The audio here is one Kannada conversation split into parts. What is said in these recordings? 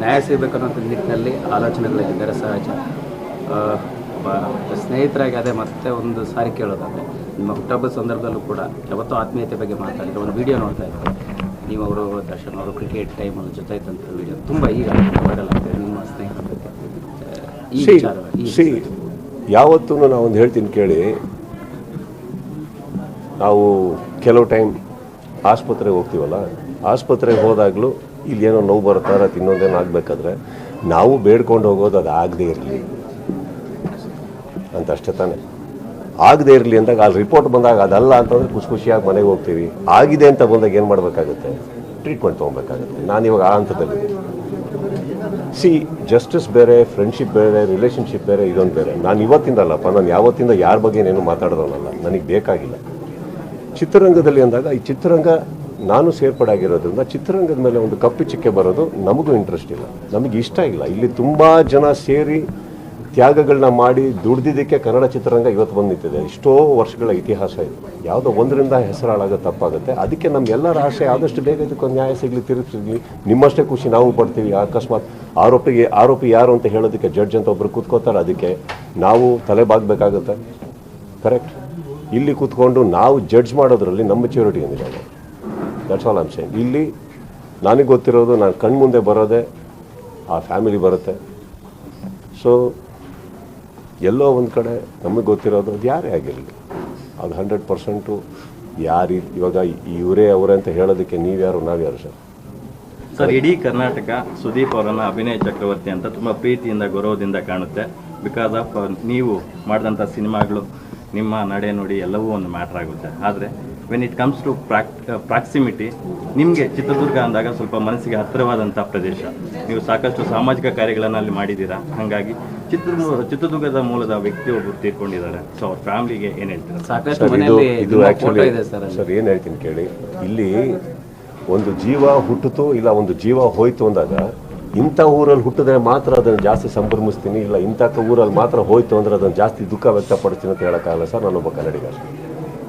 ನ್ಯಾಯ ಸಿಗಬೇಕನ್ನೋಂಥ ನಿಟ್ಟಿನಲ್ಲಿ ಆಲೋಚನೆಗಳಿದ್ದಾರೆ ಸಹಜ. ಸ್ನೇಹಿತರಾಗಿ ಅದೇ ಮತ್ತೆ ಒಂದು ಸಾರಿ ಕೇಳೋದಾದರೆ ನಿಮ್ಮ ಹುಟ್ಟಹಬ್ಬದ ಸಂದರ್ಭದಲ್ಲೂ ಕೂಡ ಯಾವತ್ತೂ ಆತ್ಮೀಯತೆ ಬಗ್ಗೆ ಮಾತಾಡಿದ್ರೆ ಒಂದು ವಿಡಿಯೋ ನೋಡ್ತಾ ಇದ್ದೆ ನೀವು ಅವರು ದರ್ಶನ್ ಅವರು ಕ್ರಿಕೆಟ್ ಟೈಮಲ್ಲಿ ಜೊತೆ ಇದ್ದಂಥ ವಿಡಿಯೋ. ತುಂಬ ಈಗ ವೈರಲ್ ಆಗ್ತದೆ ನಿಮ್ಮ ಸ್ನೇಹಿತರ ಬಗ್ಗೆ. ಈ ಸಿ ವಿಚಾರ ಸಿ ಯಾವತ್ತೂ ನಾನು ಒಂದು ಹೇಳ್ತೀನಿ ಕೇಳಿ. ನಾವು ಕೆಲವು ಟೈಮ್ ಆಸ್ಪತ್ರೆಗೆ ಹೋಗ್ತೀವಲ್ಲ ಆಸ್ಪತ್ರೆಗೆ ಹೋದಾಗಲೂ ಇಲ್ಲಿ ಏನೋ ನೋವು ಬರ್ತಾರ ತಿನ್ನೋದೇನೋ ಆಗಬೇಕಾದ್ರೆ ನಾವು ಬೇಡ್ಕೊಂಡು ಹೋಗೋದು ಅದು ಆಗದೇ ಇರಲಿ. ಅಂತ ಅಷ್ಟೇ ತಾನೆ. ಆಗದೇ ಇರಲಿ ಅಂದಾಗ ಅಲ್ಲಿ ರಿಪೋರ್ಟ್ ಬಂದಾಗ ಅದಲ್ಲ ಅಂತಂದ್ರೆ ಖುಷಿ ಖುಷಿಯಾಗಿ ಮನೆಗೆ ಹೋಗ್ತೀವಿ. ಆಗಿದೆ ಅಂತ ಬಂದಾಗ ಏನು ಮಾಡಬೇಕಾಗುತ್ತೆ? ಟ್ರೀಟ್ಮೆಂಟ್ ತೊಗೊಬೇಕಾಗುತ್ತೆ. ನಾನು ಇವಾಗ ಆ ಹಂತದಲ್ಲಿ ಸಿ ಜಸ್ಟಿಸ್ ಬೇರೆ ಫ್ರೆಂಡ್ಶಿಪ್ ಬೇರೆ ರಿಲೇಷನ್ಶಿಪ್ ಬೇರೆ, ಇದೊಂದು ಬೇರೆ. ನಾನು ಇವತ್ತಿಂದ ಅಲ್ಲಪ್ಪ ನಾನು ಯಾವತ್ತಿಂದ ಯಾರ ಬಗ್ಗೆ ಏನೇನು ಮಾತಾಡೋದನ್ನಲ್ಲ. ನನಗೆ ಬೇಕಾಗಿಲ್ಲ. ಚಿತ್ರರಂಗದಲ್ಲಿ ಅಂದಾಗ ಈ ಚಿತ್ರರಂಗ ನಾನು ಸೇರ್ಪಡೆ ಆಗಿರೋದ್ರಿಂದ ಚಿತ್ರರಂಗದ ಮೇಲೆ ಒಂದು ಕಪ್ಪು ಚಿಕ್ಕೆ ಬರೋದು ನಮಗೂ ಇಂಟ್ರೆಸ್ಟ್ ಇಲ್ಲ. ನಮಗೆ ಇಷ್ಟ ಇಲ್ಲ. ಇಲ್ಲಿ ತುಂಬ ಜನ ಸೇರಿ ತ್ಯಾಗಗಳನ್ನ ಮಾಡಿ ದುಡ್ದಿದ್ದಕ್ಕೆ ಕನ್ನಡ ಚಿತ್ರರಂಗ ಇವತ್ತು ಬಂದು ನಿಂತಿದೆ ಎಷ್ಟೋ ವರ್ಷಗಳ ಇತಿಹಾಸ ಇದು. ಯಾವುದೋ ಒಂದರಿಂದ ಹೆಸರಾಳಾಗ ತಪ್ಪಾಗುತ್ತೆ. ಅದಕ್ಕೆ ನಮಗೆಲ್ಲರ ಆಸೆ ಆದಷ್ಟು ಬೇಗ ಇದಕ್ಕೊಂದು ನ್ಯಾಯ ಸಿಗಲಿ ತಿರುಗಿಸಿದ್ವಿ ನಿಮ್ಮಷ್ಟೇ ಖುಷಿ ನಾವು ಪಡ್ತೀವಿ. ಅಕಸ್ಮಾತ್ ಆರೋಪಿಗೆ, ಆರೋಪಿ ಯಾರು ಅಂತ ಹೇಳೋದಕ್ಕೆ ಜಡ್ಜ್ ಅಂತ ಒಬ್ಬರು ಕೂತ್ಕೋತಾರೆ. ಅದಕ್ಕೆ ನಾವು ತಲೆ ಬಾಗಬೇಕಾಗುತ್ತೆ ಕರೆಕ್ಟ್ ಇಲ್ಲಿ ಕೂತ್ಕೊಂಡು ನಾವು ಜಡ್ಜ್ ಮಾಡೋದ್ರಲ್ಲಿ ನಮ್ಮ ಮೆಚ್ಯೂರಿಟಿ ಏನಿದೆ? ದಟ್ಸ್ ಆಲ್ ಆಮ್ ಇಲ್ಲಿ ನನಗೆ ಗೊತ್ತಿರೋದು ನಾನು ಕಣ್ಮುಂದೆ ಬರೋದೇ ಆ ಫ್ಯಾಮಿಲಿ ಬರುತ್ತೆ. ಸೊ ಎಲ್ಲೋ ಒಂದು ಕಡೆ ನಮಗೆ ಗೊತ್ತಿರೋದು ಅದು ಯಾರೇ ಆಗಿರಲಿ. ಅದು ಹಂಡ್ರೆಡ್ ಪರ್ಸೆಂಟು ಯಾರು ಇವಾಗ ಇವರೇ ಅವರೇ ಅಂತ ಹೇಳೋದಕ್ಕೆ ನೀವ್ಯಾರು, ನಾವ್ಯಾರು ಸರ್? ಸರ್, ಇಡೀ ಕರ್ನಾಟಕ ಸುದೀಪ್ ಅವರನ್ನ ಅಭಿನಯ ಚಕ್ರವರ್ತಿ ಅಂತ ತುಂಬ ಪ್ರೀತಿಯಿಂದ, ಗೌರವದಿಂದ ಕಾಣುತ್ತೆ. ಬಿಕಾಸ್ ಆಫ್ ನೀವು ಮಾಡಿದಂಥ ಸಿನಿಮಾಗಳು, ನಿಮ್ಮ ನಡೆ ನೋಡಿ ಎಲ್ಲವೂ ಒಂದು ಮ್ಯಾಟ್ರ್ ಆಗುತ್ತೆ. ಆದರೆ when it comes to prox proximity ನಿಮಗೆ ಚಿತ್ರದುರ್ಗ ಅಂದಾಗ ಸ್ವಲ್ಪ ಮನಸ್ಸಿಗೆ ಹತ್ತಿರವಾದಂಥ ಪ್ರದೇಶ. ನೀವು ಸಾಕಷ್ಟು ಸಾಮಾಜಿಕ ಕಾರ್ಯಗಳನ್ನು ಅಲ್ಲಿ ಮಾಡಿದ್ದೀರಾ? ಹಾಗಾಗಿ ಚಿತ್ರ ಚಿತ್ರದುರ್ಗದ ಮೂಲದ ವ್ಯಕ್ತಿ ಒಬ್ಬರು ತೀರ್ಕೊಂಡಿದ್ದಾರೆ. ಸೊ ಅವ್ರ ಫ್ಯಾಮಿಲಿಗೆ ಏನು ಹೇಳ್ತೀರಾ? ಸಾಕಷ್ಟು ಇದು ಸರ್ ಏನು ಹೇಳ್ತೀನಿ ಕೇಳಿ. ಇಲ್ಲಿ ಒಂದು ಜೀವ ಹುಟ್ಟಿತು ಇಲ್ಲ ಒಂದು ಜೀವ ಹೋಯ್ತು ಅಂದಾಗ ಇಂಥ ಊರಲ್ಲಿ ಹುಟ್ಟಿದ್ರೆ ಮಾತ್ರ ಅದನ್ನು ಜಾಸ್ತಿ ಸಂಭ್ರಮಿಸ್ತೀನಿ ಇಲ್ಲ ಇಂಥ ಊರಲ್ಲಿ ಮಾತ್ರ ಹೋಯ್ತು ಅಂದರೆ ಅದನ್ನು ಜಾಸ್ತಿ ದುಃಖ ವ್ಯಕ್ತಪಡಿಸ್ತೀನಿ ಅಂತ ಹೇಳೋಕ್ಕಾಗಲ್ಲ ಸರ್ ನಾನೊಬ್ಬ ಕನ್ನಡಿಗ ಅಷ್ಟೇ.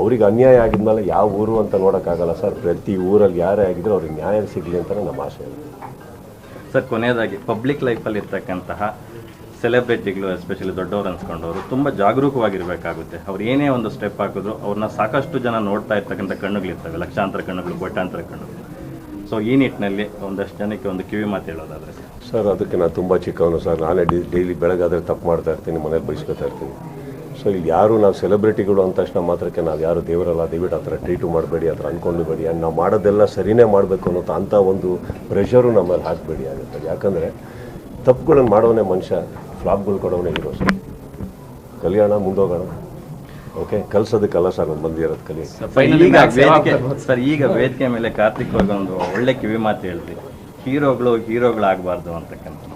ಅವ್ರಿಗೆ ಅನ್ಯಾಯ ಆಗಿದ್ಮೇಲೆ ಯಾವ ಊರು ಅಂತ ನೋಡೋಕ್ಕಾಗಲ್ಲ ಸರ್. ಪ್ರತಿ ಊರಲ್ಲಿ ಯಾರೇ ಆಗಿದ್ರು ಅವ್ರಿಗೆ ನ್ಯಾಯ ಸಿಗಲಿ ಅಂತಲೇ ನಮ್ಮ ಆಸೆ. ಇದೆ ಸರ್ ಕೊನೆಯದಾಗಿ ಪಬ್ಲಿಕ್ ಲೈಫಲ್ಲಿ ಇರ್ತಕ್ಕಂತಹ ಸೆಲೆಬ್ರಿಟಿಗಳು ಎಸ್ಪೆಷಲಿ ದೊಡ್ಡವರು ಅನ್ಸ್ಕೊಂಡವರು ತುಂಬ ಜಾಗರೂಕವಾಗಿರಬೇಕಾಗುತ್ತೆ. ಅವ್ರು ಏನೇ ಒಂದು ಸ್ಟೆಪ್ ಹಾಕಿದ್ರು ಅವ್ರನ್ನ ಸಾಕಷ್ಟು ಜನ ನೋಡ್ತಾ ಇರ್ತಕ್ಕಂಥ ಕಣ್ಣುಗಳಿರ್ತವೆ ಲಕ್ಷಾಂತರ ಕಣ್ಣುಗಳು ಕೋಟ್ಯಾಂತರ ಕಣ್ಣುಗಳು. ಸೊ ಈ ನಿಟ್ಟಿನಲ್ಲಿ ಒಂದಷ್ಟು ಜನಕ್ಕೆ ಒಂದು ಕಿವಿ ಮಾತು ಹೇಳೋದಾದ್ರೆ ಸರ್. ಅದಕ್ಕೆ ನಾನು ತುಂಬ ಚಿಕ್ಕವನು ಸರ್. ನಾನೇ ಡೈಲಿ ಬೆಳಗಾದರೆ ತಪ್ಪು ಮಾಡ್ತಾ ಇರ್ತೀನಿ ಮನೇಲಿ ಬಯಸ್ಕೊತಾ ಇರ್ತೀನಿ. ಸೊ ಇಲ್ಲಿ ಯಾರು ನಾವು ಸೆಲೆಬ್ರಿಟಿಗಳು ಅಂತ ತಕ್ಷಣ ಮಾತ್ರಕ್ಕೆ ನಾವು ಯಾರು ದೇವರಲ್ಲ ದಯವಿಟ್ಟು ಆ ಥರ ಟ್ರೀಟು ಮಾಡಬೇಡಿ ಆ ಥರ ಅಂದ್ಕೊಂಡ್ಬೇಡಿ ಆ್ಯಂಡ್ ನಾವು ಮಾಡೋದೆಲ್ಲ ಸರಿನೇ ಮಾಡಬೇಕು ಅನ್ನೋದು ಅಂಥ ಒಂದು ಪ್ರೆಷರು ನಮ್ಮಲ್ಲಿ ಹಾಕಬೇಡಿ ಆಗುತ್ತೆ ಯಾಕಂದರೆ ತಪ್ಪುಗಳನ್ನು ಮಾಡೋನೇ ಮನುಷ್ಯ ಫ್ಲಾಪ್ಗಳು ಕೊಡೋನೇ ಇರೋ ಸರ್. ಕಲ್ಯಾಣ ಮುಂದೋಗೋಣ. ಓಕೆ ಕಲ್ಸೋದಕ್ಕಲ್ಲ ಸರ್ ನಾನು ಬಂದಿರೋದು ಕಲಿ. ಸರ್ ಈಗ ವೇದಿಕೆ ಮೇಲೆ ಕಾರ್ತಿಕ್ ಒಂದು ಒಳ್ಳೆ ಕಿವಿ ಮಾತು ಹೇಳಿದ್ರಿ. ಹೀರೋಗಳು ಹೀರೋಗಳಾಗಬಾರ್ದು ಅಂತಕ್ಕಂಥ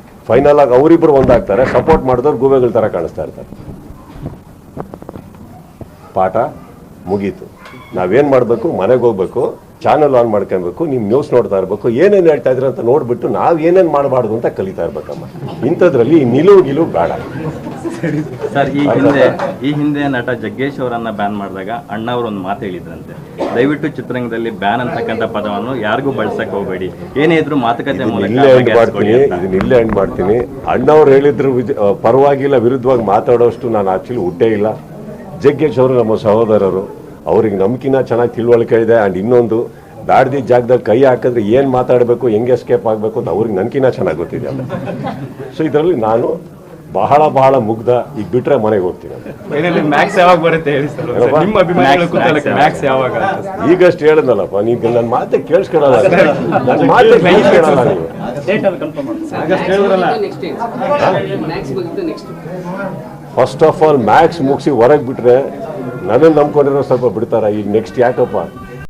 ಫೈನಲ್ ಆಗಿ ಅವರಿಬ್ಬರು ಒಂದಾಗ್ತಾರೆ ಸಪೋರ್ಟ್ ಮಾಡಿದವ್ರು ಗೂಬೆಗಳ ಥರ ಕಾಣಿಸ್ತಾ ಇರ್ತಾರೆ. ಪಾಠ ಮುಗೀತು. ನಾವೇನು ಮಾಡಬೇಕು? ಮನೆಗೆ ಹೋಗ್ಬೇಕು. ಚಾನಲ್ ಆನ್ ಮಾಡ್ಕೊಬೇಕು ನೀವು ನ್ಯೂಸ್ ನೋಡ್ತಾ ಇರಬೇಕು ಏನೇನು ಹೇಳ್ತಾ ಇದ್ರೆ ಅಂತ ನೋಡ್ಬಿಟ್ಟು ನಾವು ಏನೇನು ಮಾಡಬಾರ್ದು ಅಂತ ಕಲಿತಾ ಇರ್ಬೇಕಮ್ಮ. ಇಂಥದ್ರಲ್ಲಿ ನಿಲುವು ಗಿಲುವು ಬೇಡ. ಸರ್ ಈ ಹಿಂದೆ ಈ ಹಿಂದೆ ನಟ ಜಗ್ಗೇಶ್ ಅವರನ್ನ ಬ್ಯಾನ್ ಮಾಡಿದಾಗ ಅಣ್ಣ ಅವರು ಒಂದು ಮಾತು ಹೇಳಿದ್ರಂತೆ. ದಯವಿಟ್ಟು ಚಿತ್ರರಂಗದಲ್ಲಿ ಬ್ಯಾನ್ ಅಂತಕ್ಕಂಥ ಪದವನ್ನು ಯಾರಿಗೂ ಬಳಸಕ್ ಹೋಗಬೇಡಿ. ಏನೇ ಇದ್ರು ಮಾತುಕತೆ ಇಲ್ಲೇ ಎಂಡ್ ಮಾಡ್ತೀನಿ. ಇದನ್ನ ಇಲ್ಲೇ ಎಂಡ್ ಮಾಡ್ತೀನಿ. ಅಣ್ಣವ್ರು ಹೇಳಿದ್ರು ಪರವಾಗಿಲ್ಲ ವಿರುದ್ಧವಾಗಿ ಮಾತಾಡೋಷ್ಟು ನಾನು ಆಕ್ಚುಲಿ ಹುಟ್ಟೇ ಇಲ್ಲ. ಜಗ್ಗೇಶ್ ಅವರು ನಮ್ಮ ಸಹೋದರರು. ಅವ್ರಿಗೆ ನಮ್ಕಿನ ಚೆನ್ನಾಗಿ ತಿಳುವಳಿಕೆ ಇದೆ. ಆ್ಯಂಡ್ ಇನ್ನೊಂದು ದಾಡ್ದಿ ಜಾಗದಲ್ಲಿ ಕೈ ಹಾಕಿದ್ರೆ ಏನು ಮಾತಾಡಬೇಕು ಹೆಂಗೆ ಎಸ್ಕೇಪ್ ಆಗಬೇಕು ಅಂತ ಅವ್ರಿಗೆ ನನಗಿನ ಚೆನ್ನಾಗಿ ಗೊತ್ತಿದೆ ಸೊ ಇದರಲ್ಲಿ ನಾನು ಬಹಳ ಬಹಳ ಮುಗ್ಧ ಈಗ ಬಿಟ್ರೆ ಮನೆಗೆ ಹೋಗ್ತೀನಿ ನಾನು. ಫೈನಲಿ ಮ್ಯಾಕ್ಸ್ ಯಾವಾಗ ಬರುತ್ತೆ ಸರ್? ನಿಮ್ಮ ಅಭಿಮಾನಿಗಳ Max, ಮ್ಯಾಕ್ಸ್ ಯಾವಾಗ? ಅಂತ ಸರ್. ಈಗಷ್ಟು ಹೇಳಿದ್ನಲ್ಲಪ್ಪ ನೀವು ನನ್ನ ಮಾತೆ ಕೇಳಿಸ್ಕೊಳ್ಳಲ್ಲ ನನ್ನ ಮಾತೆ ನೀವು. ಫಸ್ಟ್ ಆಫ್ ಆಲ್ ಮ್ಯಾಕ್ಸ್ ಮುಗಿಸಿ ಹೊರಗೆ ಬಿಟ್ಟರೆ ನನಗೆ ನಂಬ್ಕೊಂಡಿರೋ ಸ್ವಲ್ಪ ಬಿಡ್ತಾರೆ? ಈಗ ನೆಕ್ಸ್ಟ್ ಯಾಕಪ್ಪ?